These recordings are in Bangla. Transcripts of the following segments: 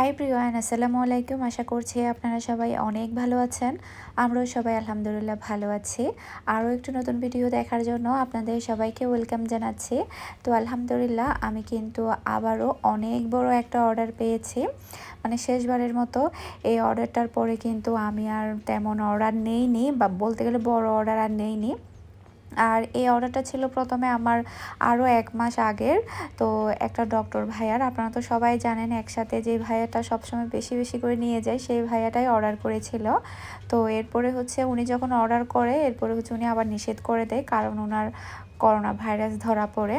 হাই প্রিয়ান আসসালামু আলাইকুম। আশা করছি আপনারা সবাই অনেক ভালো আছেন। আমরাও সবাই আলহামদুলিল্লাহ ভালো আছি। আরও একটু নতুন ভিডিও দেখার জন্য আপনাদের সবাইকে ওয়েলকাম জানাচ্ছি। তো আলহামদুলিল্লাহ, আমি কিন্তু আবারও অনেক বড় একটা অর্ডার পেয়েছি। মানে শেষবারের মতো এই অর্ডারটার পরে কিন্তু আমি আর তেমন অর্ডার নেইনি বা বলতে গেলে বড় অর্ডার আর নেইনি। আর এই অর্ডারটা ছিল প্রথমে আমার আরও এক মাস আগের। তো একটা ডক্টর ভাইয়ার, আপনারা তো সবাই জানেন একসাথে যে ভাইয়াটা সবসময় বেশি বেশি করে নিয়ে যায়, সেই ভাইয়াটাই অর্ডার করেছিল। তো এরপরে হচ্ছে উনি যখন অর্ডার করে, এরপরে হচ্ছে উনি আবার নিষেধ করে দেয়, কারণ ওনার করোনা ভাইরাস ধরা পড়ে।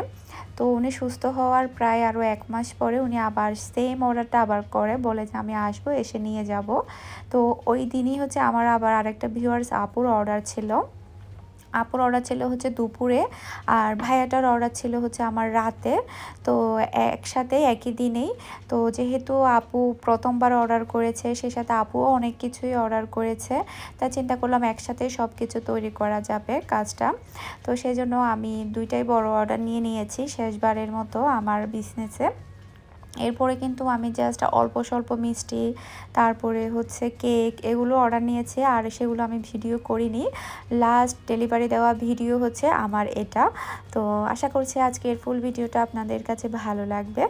তো উনি সুস্থ হওয়ার প্রায় আরও এক মাস পরে উনি আবার সেম অর্ডারটা আবার করে, বলে যে আমি আসব, এসে নিয়ে যাব। তো ওই দিনই হচ্ছে আমার আবার আরেকটা ভিউয়ার্স আপুর অর্ডার ছিল। আপুর অর্ডার ছিল হচ্ছে দুপুরে আর ভাইয়াটার অর্ডার ছিল হচ্ছে আমার রাতে। তো একসাথে একই দিনেই। তো যেহেতু আপু প্রথমবার অর্ডার করেছে, সে সাথে আপুও অনেক কিছুই অর্ডার করেছে। তাই চিন্তা করলাম একসাথে সব কিছু তৈরি করা যাবে কাজটা। তো সেই জন্য আমি দুইটাই বড় অর্ডার নিয়ে নিয়েছি শেষবারের মতো আমার বিজনেসে এরপরে কিন্তু আমি জাস্ট অল্প স্বল্প মিষ্টি, তারপরে হচ্ছে কেক এগুলো অর্ডার নিয়েছে আর সেগুলো আমি ভিডিও করিনি। লাস্ট ডেলিভারি দেওয়া ভিডিও হচ্ছে আমার এটা। তো আশা করছি আজকের ফুল ভিডিওটা আপনাদের কাছে ভালো লাগবে।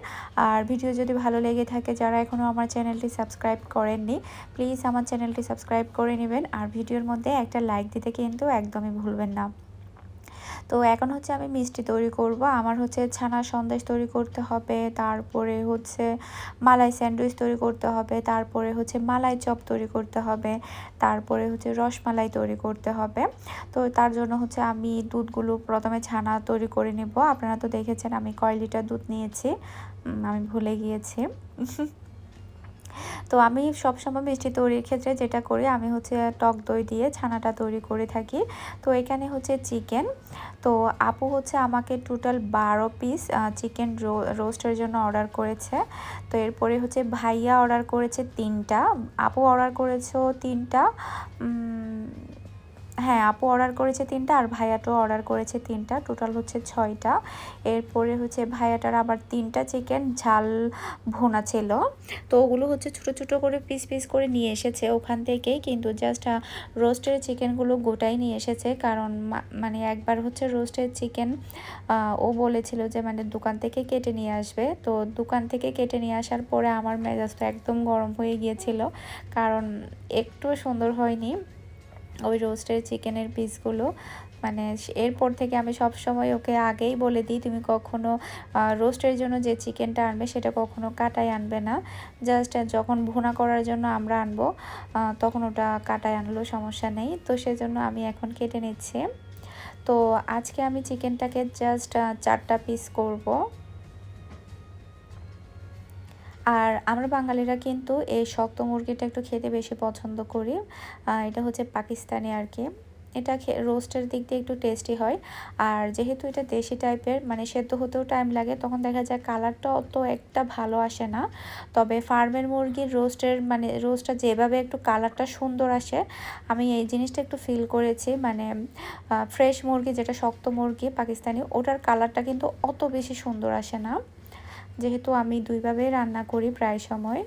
আর ভিডিও যদি ভালো লেগে থাকে, যারা এখনও আমার চ্যানেলটি সাবস্ক্রাইব করেননি প্লিজ আমার চ্যানেলটি সাবস্ক্রাইব করে নেবেন। আর ভিডিওর মধ্যে একটা লাইক দিতে কিন্তু একদমই ভুলবেন না। তো এখন হচ্ছে আমি মিষ্টি তৈরি করব। আমার হচ্ছে ছানা সন্দেশ তৈরি করতে হবে, তারপরে হচ্ছে মালাই স্যান্ডউইচ তৈরি করতে হবে, তারপরে হচ্ছে মালাই চপ তৈরি করতে হবে, তারপরে হচ্ছে রসমালাই তৈরি করতে হবে। তো তার জন্য হচ্ছে আমি দুধগুলো প্রথমে ছানা তৈরি করে নেব। আপনারা তো দেখেছেন আমি কয় লিটার দুধ নিয়েছি আমি ভুলে গিয়েছি। তো আমি সবসময় মিষ্টি তৈরির ক্ষেত্রে যেটা করি, আমি হচ্ছে টক দই দিয়ে ছানাটা তৈরি করে থাকি। তো এখানে হচ্ছে চিকেন। তো আপু হচ্ছে আমাকে টোটাল বারো পিস চিকেন রোস্টের জন্য অর্ডার করেছে। তো এরপরে হচ্ছে ভাইয়া অর্ডার করেছে তিনটা। আপু অর্ডার করেছে তিনটা। হ্যাঁ আপু অর্ডার করেছে তিনটা আর ভাইয়াটাও অর্ডার করেছে তিনটা। টোটাল হচ্ছে ছয়টা। এরপরে হচ্ছে ভাইয়াটার আবার তিনটা চিকেন ঝাল, ভোনা ছিল। তো ওগুলো হচ্ছে ছোটো ছোটো করে পিস পিস করে নিয়ে এসেছে ওখান থেকেই। কিন্তু জাস্ট রোস্টের চিকেনগুলো গোটাই নিয়ে এসেছে। কারণ মানে একবার হচ্ছে রোস্টের চিকেন ও বলেছিল যে মানে দোকান থেকে কেটে নিয়ে আসবে। তো দোকান থেকে কেটে নিয়ে আসার পরে আমার মেজাজটা একদম গরম হয়ে গিয়েছিল। কারণ একটু সুন্দর হয়নি। ওই রোস্টের চিকেনের পিসগুলো মানে এরপর থেকে আমি সব সময় ওকে আগেই বলে দিই, তুমি কখনো রোস্টের জন্য যে চিকেনটা আনবে, সেটা কখনো কাটায় আনবে না। জাস্ট যখন ভুনা করার জন্য আমরা আনব তখন ওটা কাটায় আনলেও সমস্যা নেই। তো সেজন্য আমি এখন কেটে নিচ্ছি। তো আজকে আমি চিকেনটাকে জাস্ট চারটা পিস করব। আর আমরা বাঙালিরা কিন্তু এই শক্ত মুরগিটা একটু খেতে বেশি পছন্দ করি। এটা হচ্ছে পাকিস্তানি আর কি। এটা রোস্টের দিক দিয়ে একটু টেস্টি হয়। আর যেহেতু এটা দেশি টাইপের মানে সেদ্ধ হতেও টাইম লাগে, তখন দেখা যায় কালারটা অত একটা ভালো আসে না। তবে ফার্মের মুরগির রোস্টের মানে রোস্টটা যেভাবে একটু কালারটা সুন্দর আসে, আমি এই জিনিসটা একটু ফিল করেছি। মানে ফ্রেশ মুরগি, যেটা শক্ত মুরগি পাকিস্তানি, ওটার কালারটা কিন্তু অত বেশি সুন্দর আসে না। যেহেতু আমি দুইভাবে রান্না করি প্রায় সময়,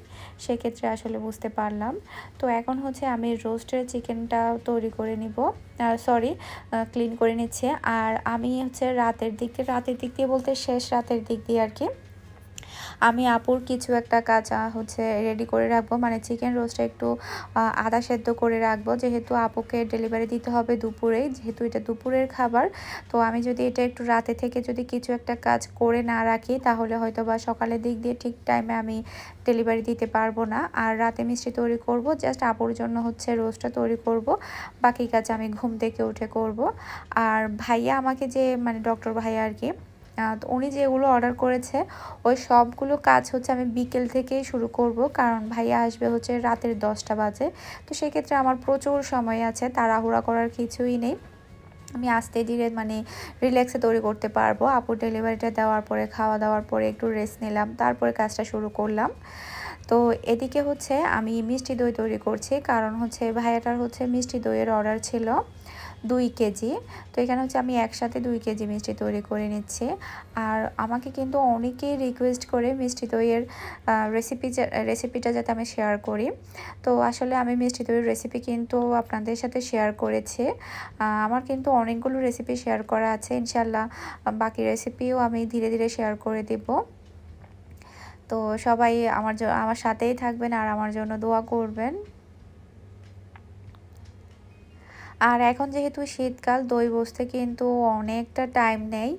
সেক্ষেত্রে আসলে বুঝতে পারলাম। তো এখন হচ্ছে আমি রোস্টের চিকেনটা তৈরি করে নিব। সরি ক্লিন করে নিচ্ছে। আর আমি হচ্ছে রাতের দিক দিয়ে রাতের দিক দিয়ে বলতে শেষ রাতের দিক দিয়ে আর কি। আমি আপুর কিছু একটা কাজ হচ্ছে রেডি করে রাখব। মানে চিকেন রোস্টটা একটু আদা সেদ্ধ করে রাখব। যেহেতু আপুকে ডেলিভারি দিতে হবে দুপুরেই, যেহেতু এটা দুপুরের খাবার, তো আমি যদি এটা একটু রাতে থেকে যদি কিছু একটা কাজ করে না রাখি, তাহলে হয়তো বা সকালের দিক দিয়ে ঠিক টাইমে আমি ডেলিভারি দিতে পারব না। আর রাতে মিষ্টি তৈরি করব জাস্ট আপুর জন্য হচ্ছে রোস্টটা তৈরি করব। বাকি কাজ আমি ঘুম থেকে উঠে করব। আর ভাইয়া আমাকে যে মানে ডক্টর ভাইয়া আর কি তো উনি যেগুলো অর্ডার করেছে, ওই সবগুলো কাজ হচ্ছে আমি বিকেল থেকেই শুরু করব। কারণ ভাইয়া আসবে হচ্ছে রাতের দশটা বাজে। তো সেক্ষেত্রে আমার প্রচুর সময় আছে, তাড়াহুড়া করার কিছুই নেই। আমি আস্তে ধীরে মানে রিল্যাক্সে তৈরি করতে পারব। আপুর ডেলিভারিটা দেওয়ার পরে, খাওয়া দাওয়ার পরে একটু রেস্ট নিলাম, তারপরে কাজটা শুরু করলাম। তো এদিকে হচ্ছে আমি মিষ্টি দই তৈরি করছি, কারণ হচ্ছে ভাইয়াটার হচ্ছে মিষ্টি দইয়ের অর্ডার ছিল। দুই কেজি। তো এখানে হচ্ছে আমি একসাথে দুই কেজি মিষ্টি তৈরি করে নিচ্ছি। আর আমাকে কিন্তু অনেকেই রিকোয়েস্ট করে মিষ্টি দইয়ের রেসিপি রেসিপিটা যাতে আমি শেয়ার করি। তো আসলে আমি মিষ্টি দইয়ের রেসিপি কিন্তু আপনাদের সাথে শেয়ার করেছি। আমার কিন্তু অনেকগুলো রেসিপি শেয়ার করা আছে। ইনশাল্লাহ বাকি রেসিপিও আমি ধীরে ধীরে শেয়ার করে দিব। তো সবাই আমার আমার সাথেই থাকবেন আর আমার জন্য দোয়া করবেন। আর এখন যেহেতু শীতকাল, দই বসতে কিন্তু অনেকটা টাইম নেই।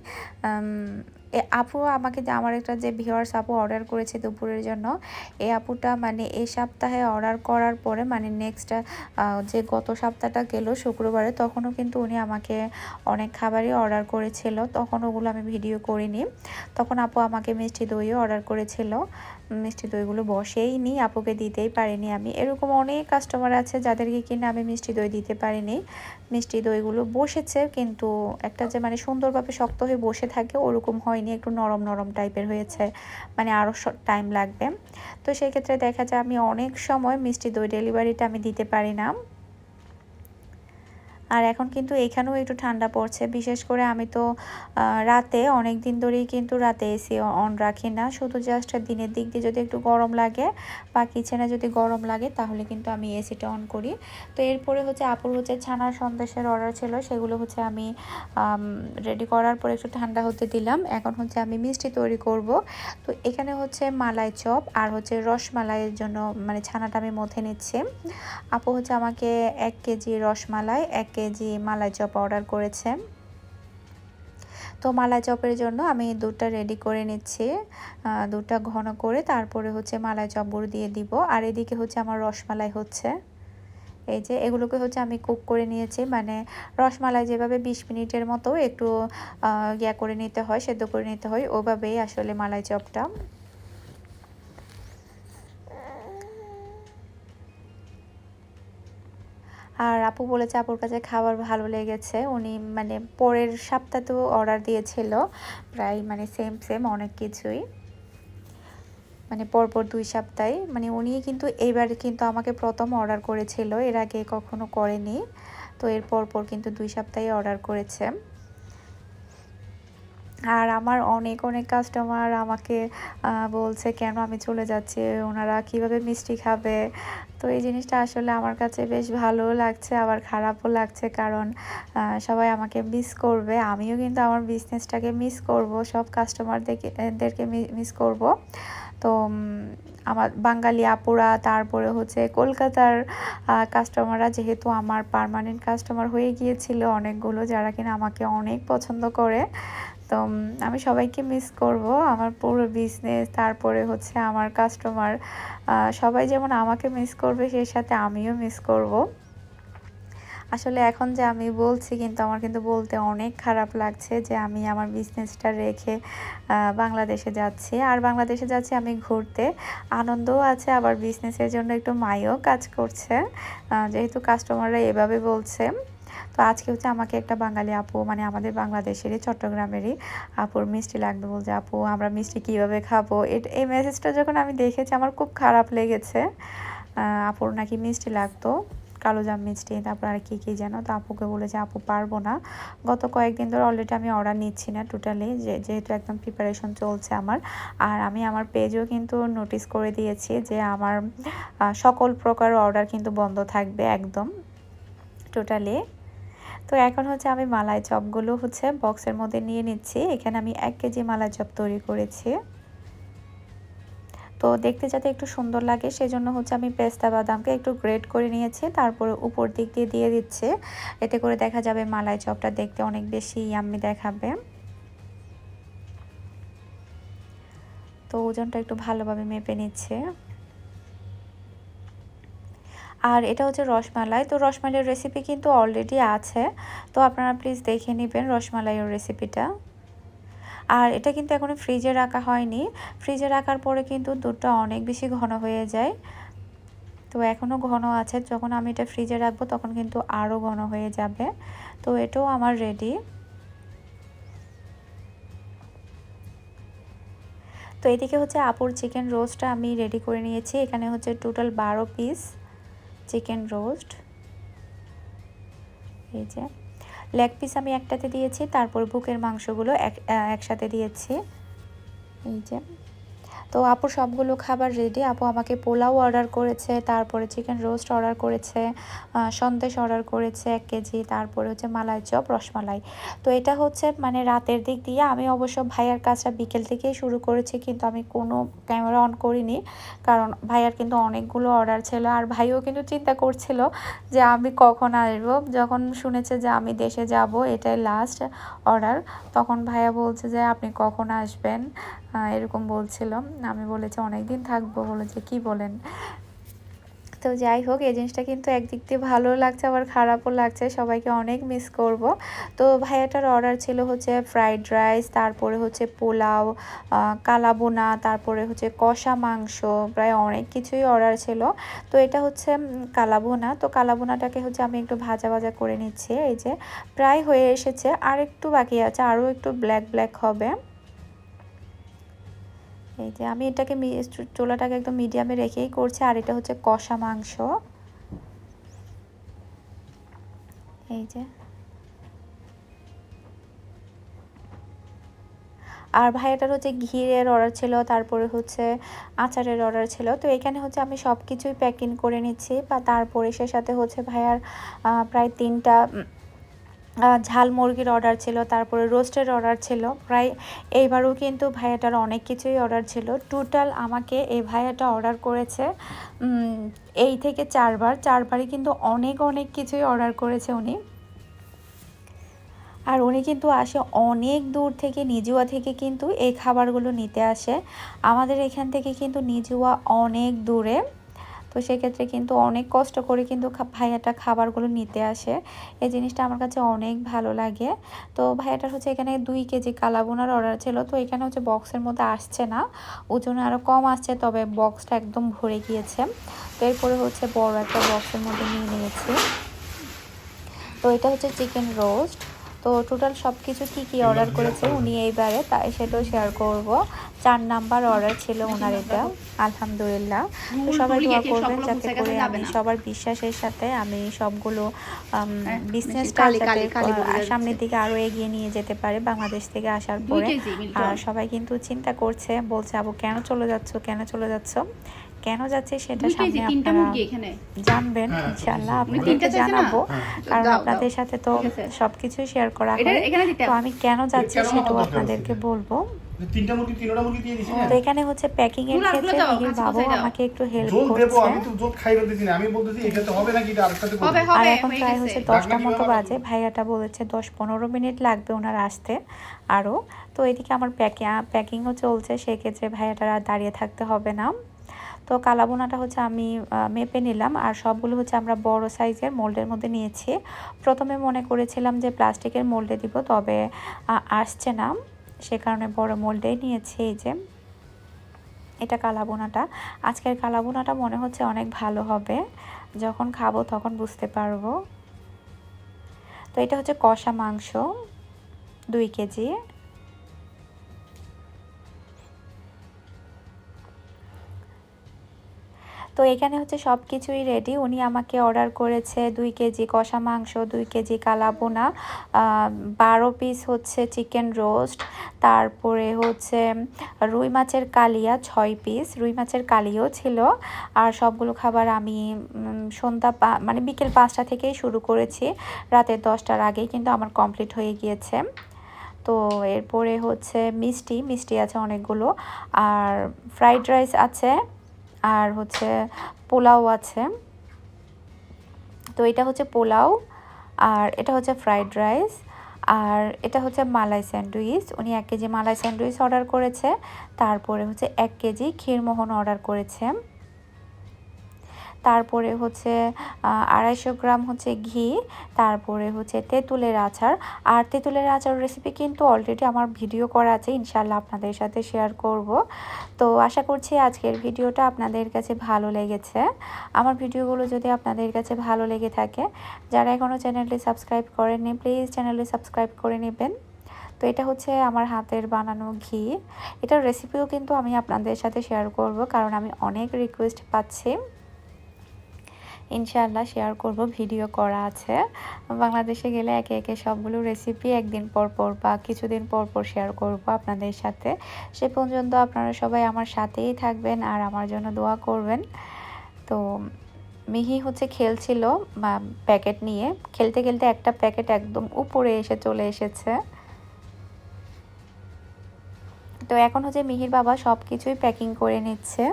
আপু আমাকে যে, আমার একটা যে ভিওয়ার্স আপু অর্ডার করেছে দুপুরের জন্য এই আপুটা মানে এই সপ্তাহে অর্ডার করার পরে মানে নেক্সট যে গত সপ্তাহটা গেল শুক্রবারে, তখনও কিন্তু উনি আমাকে অনেক খাবারই অর্ডার করেছিল। তখন ওগুলো আমি ভিডিও করিনি। তখন আপু আমাকে মিষ্টি দইও অর্ডার করেছিল। মিষ্টি দইগুলো বসেই নি, আপুকে দিতেই পারিনি আমি। এরকম অনেক কাস্টমার আছে যাদেরকে কিনা আমি মিষ্টি দই দিতে পারিনি। মিষ্টি দইগুলো বসেছে কিন্তু একটা যে মানে সুন্দরভাবে শক্ত হয়ে বসে থাকে ওরকম হয়নি, একটু নরম নরম টাইপের হয়েছে মানে আরও টাইম লাগবে। তো সেই ক্ষেত্রে দেখা যায় আমি অনেক সময় মিষ্টি দই ডেলিভারিটা আমি দিতে পারি না। আর এখন কিন্তু এখানেও একটু ঠান্ডা পড়ছে। বিশেষ করে আমি তো রাতে অনেক দিন ধরেই কিন্তু রাতে এসি অন রাখি না। শুধু জাস্ট দিনের দিক দিয়ে যদি একটু গরম লাগে বা কিচেনে যদি গরম লাগে তাহলে কিন্তু আমি এসিটা অন করি। তো এরপরে হচ্ছে আপুর হচ্ছে ছানার সন্দেশের অর্ডার ছিল, সেগুলো হচ্ছে আমি রেডি করার পর একটু ঠান্ডা হতে দিলাম। এখন হচ্ছে আমি মিষ্টি তৈরি করব। তো এখানে হচ্ছে মালাই চপ আর হচ্ছে রসমালাইয়ের জন্য মানে ছানাটা আমি মথে নিচ্ছি। আপু হচ্ছে আমাকে এক কেজি রসমালাই, এক KG KG malai chop order করেছে। তো মালাই চপের জন্য আমি দুধটা রেডি করে নিচ্ছি। দুধটা ঘন করে তারপরে হচ্ছে মালাই চপগুলো দিয়ে দিব। আর এদিকে হচ্ছে আমার রসমালাই হচ্ছে। এই যে এগুলোকে হচ্ছে আমি কুক করে নিয়েছি। মানে রসমালাই যেভাবে বিশ মিনিটের মতো একটু ইয়া করে নিতে হয়, সেদ্ধ করে নিতে হয়, ওভাবেই আসলে মালাই চপটা। আর আপু বলেছে আপুর কাছে খাবার ভালো লেগেছে। উনি মানে পরের সপ্তাহতেও অর্ডার দিয়েছিল। প্রায় মানে সেম সেম অনেক কিছুই। মানে পরপর দুই সপ্তাহে। মানে উনি কিন্তু এইবার কিন্তু আমাকে প্রথম অর্ডার করেছিল। এর আগে কখনো করেনি। তো এর পরপর কিন্তু দুই সপ্তাহে অর্ডার করেছে। আর আমার অনেক অনেক কাস্টমার আমাকে বলছে, কেন আমি চলে যাচ্ছি? ওনারা কীভাবে মিষ্টি খাবে? তো এই জিনিসটা আসলে আমার কাছে বেশ ভালোও লাগছে, আবার খারাপও লাগছে কারণ সবাই আমাকে মিস করবে। আমিও কিন্তু আমার বিজনেসটাকে মিস করব, সব কাস্টমারদেরকে মিস করব। তো আমার বাঙালি আপুরা, তারপরে হচ্ছে কলকাতার কাস্টমাররা যেহেতু আমার পারমানেন্ট কাস্টমার হয়ে গিয়েছিল অনেকগুলো, যারা কিনা আমাকে অনেক পছন্দ করে। তো আমি সবাইকে মিস করব। আমার পুরো বিজনেস তারপরে হচ্ছে আমার কাস্টমার সবাই যেমন আমাকে মিস করবে, সেই সাথে আমিও মিস করব। আসলে এখন যে আমি বলছি, কিন্তু আমার কিন্তু বলতে অনেক খারাপ লাগছে যে আমি আমার বিজনেসটা রেখে বাংলাদেশে যাচ্ছি। আর বাংলাদেশে যাচ্ছি আমি ঘুরতে। আনন্দও আছে, আবার বিজনেসের জন্য একটু মাইও কাজ করছে। যেহেতু কাস্টমাররা এভাবে বলছে। তো আজকে হচ্ছে আমাকে একটা বাঙালি আপু মানে আমাদের বাংলাদেশেরই, চট্টগ্রামেরই আপুর মিষ্টি লাগবে বলছে, আপু, আমরা মিষ্টি কীভাবে খাব? এই মেসেজটা যখন আমি দেখেছি, আমার খুব খারাপ লেগেছে। আপুর নাকি মিষ্টি লাগতো, কালো জাম মিষ্টি, তারপর আর কী কী যেন, তো আপুকে বলেছে আপু, পারব না। গত কয়েকদিন ধরে অলরেডি আমি অর্ডার নিচ্ছি না টোটালি যেহেতু একদম প্রিপারেশন চলছে আমার। আর আমি আমার পেজও কিন্তু নোটিস করে দিয়েছি যে, আমার সকল প্রকার অর্ডার কিন্তু বন্ধ থাকবে একদম টোটালি তো এখন হচ্ছে আমি মালাই চপগুলো হচ্ছে বক্সের মধ্যে নিয়ে নিচ্ছি। এখানে আমি এক কেজি মালাই চপ তৈরি করেছি। তো দেখতে যাতে একটু সুন্দর লাগে, সেজন্য হচ্ছে আমি পেস্তা বাদামকে একটু গ্রেড করে নিয়েছি, তারপরে উপর দিক দিয়ে দিয়ে দিচ্ছে। এতে করে দেখা যাবে মালাই চপটা দেখতে অনেক বেশি ইয়াম্মি দেখাবে। তো ওজনটা একটু ভালোভাবে মেপে নিচ্ছে। আর এটা হচ্ছে রসমালাই। তো রসমালাইয়ের রেসিপি কিন্তু অলরেডি আছে। তো আপনারা প্লিজ দেখে নেবেন রসমালাইয়ের রেসিপিটা আর এটা কিন্তু এখনও ফ্রিজে রাখা হয়নি। ফ্রিজে রাখার পরে কিন্তু দুধটা অনেক বেশি ঘন হয়ে যায়। তো এখনও ঘন আছে। যখন আমি এটা ফ্রিজে রাখব তখন কিন্তু আরও ঘন হয়ে যাবে। তো এটাও আমার রেডি তো এদিকে হচ্ছে আপুর চিকেন রোস্টটা আমি রেডি করে নিয়েছি। এখানে হচ্ছে টোটাল বারো পিস চিকেন রোস্ট। এই যে। লেগ পিস আমি একটাতে দিয়েছি, তারপর বুকের মাংসগুলো এক একসাথে দিয়েছি। এই যে। তো আপু সবগুলো খাবার রেডি আপু আমাকে পোলাও অর্ডার করেছে, তারপরে চিকেন রোস্ট অর্ডার করেছে সন্দেশ অর্ডার করেছে এক কেজি, তারপরে হচ্ছে মালাই চপ, রসমালাই। তো এটা হচ্ছে মানে রাতের দিক দিয়ে আমি অবশ্য ভাইয়ার কাজটা বিকেল থেকেই শুরু করেছি, কিন্তু আমি কোনো ক্যামেরা অন করিনি, কারণ ভাইয়ার কিন্তু অনেকগুলো অর্ডার ছিল, আর ভাইও কিন্তু চিন্তা করছিল যে আমি কখন আসব। যখন শুনেছে যে আমি দেশে যাব, এটাই লাস্ট অর্ডার তখন ভাইয়া বলছে যে আপনি কখন আসবেন? এরকম বলছিল। আমি বলেছি অনেক দিন থাকব বলেছে কি বলেন? তো যাই হোক, এই জিনিসটা কিন্তু একদিক দিয়ে ভালো লাগছে, আবার খারাপও লাগছে। সবাইকে অনেক মিস করব। তো ভাইয়াটার অর্ডার ছিল হচ্ছে ফ্রাইড রাইস তারপরে হচ্ছে পোলাও কালাবোনা, তারপরে হচ্ছে কষা মাংস, প্রায় অনেক কিছুই অর্ডার ছিল। তো এটা হচ্ছে কালাবোনা। তো কালাবোনাটাকে হচ্ছে আমি একটু ভাজা ভাজা করে নিচ্ছি। এই যে, প্রায় হয়ে এসেছে। আর একটু বাকি আছে, আরও একটু ব্ল্যাক ব্ল্যাক হবে। এই যে আমি এটাকে চোলাটাকে একদম মিডিয়ামে রেখেই করছি, আর এটা হচ্ছে কষা মাংস। এই যে। আর ভাইয়াটার হচ্ছে ঘিরের অর্ডার ছিল, তারপরে হচ্ছে আচারের অর্ডার ছিল। তো এখানে হচ্ছে আমি সব কিছুই প্যাকিং করে নিচ্ছি, বা তারপরে সে সাথে হচ্ছে ভাইয়ার প্রায় তিনটা ঝাল মুরগির অর্ডার ছিল, তারপরে রোস্টের অর্ডার ছিল। প্রায় এইবারও কিন্তু ভাইয়াটার অনেক কিছুই অর্ডার ছিল। টোটাল আমাকে এই ভাইয়াটা অর্ডার করেছে এই থেকে চারবার। চারবারই কিন্তু অনেক অনেক কিছুই অর্ডার করেছে উনি। আর উনি কিন্তু আসে অনেক দূর থেকে নিজুয়া থেকে কিন্তু এই খাবারগুলো নিতে আসে। আমাদের এখান থেকে কিন্তু নিজুয়া অনেক দূরে। তো সেক্ষেত্রে কিন্তু অনেক কষ্ট করে কিন্তু ভাইয়াটা খাবারগুলো নিতে আসে। এই জিনিসটা আমার কাছে অনেক ভালো লাগে। তো ভাইয়াটার হচ্ছে এখানে দুই কেজি কালাবোনার অর্ডার ছিল। তো এখানে হচ্ছে বক্সের মধ্যে আসছে না। ওজনে আরও কম আসছে, তবে বক্সটা একদম ভরে গিয়েছে। তো এরপরে হচ্ছে বড় একটা বক্সের মধ্যে নিয়ে নিয়েছি। তো এটা হচ্ছে চিকেন রোস্ট তো টোটাল সব কিছু কী কী অর্ডার করেছে। উনি এইবারে তাই সেটাও শেয়ার করব। চার নাম্বার অর্ডার ছিল ওনার এটা। আলহামদুলিল্লাহ। তো সবাই দোয়া করবেন যাতে করে আমি সবার বিশ্বাসের সাথে আমি সবগুলো বিজনেসটা সামনের দিকে আরও এগিয়ে নিয়ে যেতে পারে বাংলাদেশ থেকে আসার পরে। আর সবাই কিন্তু চিন্তা করছে বলছে আবু কেন চলে যাচ্ছ? কেন চলে যাচ্ছ? কেন যাচ্ছে সেটা সামনে আপনারা জানবেন হ্যাঁ, ইনশাআল্লাহ আপনাদেরকে জানাব হ্যাঁ, কারণ আপনাদের সাথে তো সবকিছুই শেয়ার করা হয় তো আমি কেন যাচ্ছি সেটাও আপনাদেরকে বলব। তিনটা মুরগি তিনটা মুরগি দিয়ে দিছি তো এখানে হচ্ছে প্যাকিং এর ক্ষেত্রে মিহির বাবু আমাকে একটু হেল্প করছে। আমি তো জোট খাই বলতেছি না আমি বলতেছি এটা হবে নাকি এটা আরেকটাতে করব। আর এখন প্রায় হচ্ছে 10টা মতো বাজে ভাইয়াটা বলেছে 10 15 মিনিট লাগবে ওনার আসতে আরও। তো এদিকে আমার প্যাকিং প্যাকিংও চলছে সেক্ষেত্রে ভাইয়াটার আর দাঁড়িয়ে থাকতে হবে না। তো কালাবোনাটা হচ্ছে আমি মেপে নিলাম আর সবগুলো হচ্ছে আমরা বড় সাইজের মোল্ডের মধ্যে নিয়েছি। প্রথমে মনে করেছিলাম যে প্লাস্টিকের মোল্ডে দিব, তবে আসছে না। সে কারণে বড় মোল্ডেই নিয়েছি এই যে। এটা কালাবোনাটা। আজকের কালাবোনাটা মনে হচ্ছে অনেক ভালো হবে। যখন খাব তখন বুঝতে পারব। তো এটা হচ্ছে কষা মাংস, দুই কেজি। এখানে হচ্ছে সব কিছুই রেডি উনি আমাকে অর্ডার করেছে দুই কেজি কষা মাংস, দুই কেজি কালাবোনা বারো পিস হচ্ছে চিকেন রোস্ট তারপরে হচ্ছে রুই মাছের কালিয়া ছয় পিস রুই মাছের কালিয়াও ছিল। আর সবগুলো খাবার আমি সন্ধ্যা মানে বিকেল পাঁচটা থেকেই শুরু করেছি। রাতের দশটার আগেই কিন্তু আমার কমপ্লিট হয়ে গিয়েছে। তো এরপরে হচ্ছে মিষ্টি মিষ্টি আছে অনেকগুলো। আর ফ্রাইড রাইস আছে। আর হচ্ছে পোলাও আছে। তো এটা হচ্ছে পোলাও আর এটা হচ্ছে ফ্রাইড রাইস আর এটা হচ্ছে মালাই স্যান্ডউইচ। উনি এক কেজি মালাই স্যান্ডউইচ অর্ডার করেছে, তারপরে হচ্ছে এক কেজি ক্ষীরমোহন অর্ডার করেছে। তারপরে হচ্ছে আড়াইশো গ্রাম হচ্ছে ঘি, তারপরে হচ্ছে তেঁতুলের আচার। আর তেঁতুলের আচার রেসিপি কিন্তু অলরেডি আমার ভিডিও করা আছে ইনশাল্লাহ আপনাদের সাথে শেয়ার করব। তো আশা করছি আজকের ভিডিওটা আপনাদের কাছে ভালো লেগেছে। আমার ভিডিওগুলো যদি আপনাদের কাছে ভালো লেগে থাকে, যারা এখনও চ্যানেলটি সাবস্ক্রাইব করেননি প্লিজ চ্যানেলটি সাবস্ক্রাইব করে নেবেন। তো এটা হচ্ছে আমার হাতের বানানো ঘি। এটার রেসিপিও কিন্তু আমি আপনাদের সাথে শেয়ার করব, কারণ আমি অনেক রিকোয়েস্ট পাচ্ছি। ইনশাআল্লাহ শেয়ার করব ভিডিও করা আছে। বাংলাদেশে গেলে একে একে সবগুলো রেসিপি একদিন পর পর বা কিছুদিন পর পর শেয়ার করব আপনাদের সাথে। সে পর্যন্ত আপনারা সবাই আমার সাথেই থাকবেন আর আমার জন্য দোয়া করবেন। তো মিহি হচ্ছে খেলছিল প্যাকেট নিয়ে। খেলতে খেলতে একটা প্যাকেট একদম উপরে এসে চলে এসেছে। তো এখন হচ্ছে মিহির বাবা সব কিছুই প্যাকিং করে নিচ্ছে।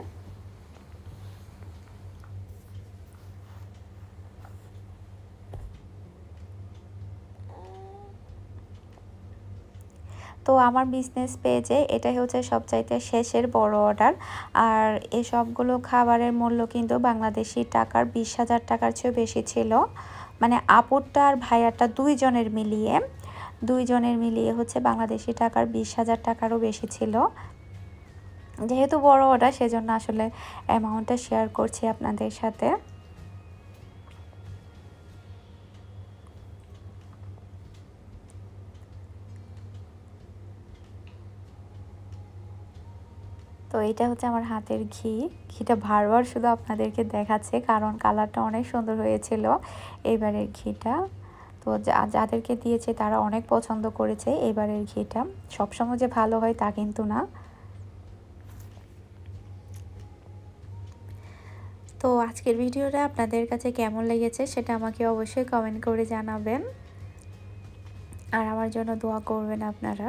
তো আমার বিজনেস পেজে এটাই হচ্ছে সবচাইতে শেষের বড় অর্ডার আর এই সবগুলো খাবারের মূল্য কিন্তু বাংলাদেশি টাকার বিশ হাজার টাকার চেয়েও বেশি ছিল। মানে আপুরটা আর ভাইয়ারটা দুইজনের মিলিয়ে দুইজনের মিলিয়ে হচ্ছে বাংলাদেশি টাকার বিশ হাজার টাকারও বেশি ছিল। যেহেতু বড় অর্ডার সেজন্য আসলে অ্যামাউন্টটা শেয়ার করছি আপনাদের সাথে। তো এটা হচ্ছে আমার হাতের ঘি। ঘিটা বারবার শুধু আপনাদেরকে দেখাচ্ছে কারণ কালারটা অনেক সুন্দর হয়েছিল এবারের ঘিটা। তো যাদেরকে দিয়েছে তারা অনেক পছন্দ করেছে এবারের ঘিটা। সবসময় যে ভালো হয় তা কিন্তু না। তো আজকের ভিডিওটা আপনাদের কাছে কেমন লেগেছে সেটা আমাকে অবশ্যই কমেন্ট করে জানাবেন। আর আমার জন্য দোয়া করবেন আপনারা।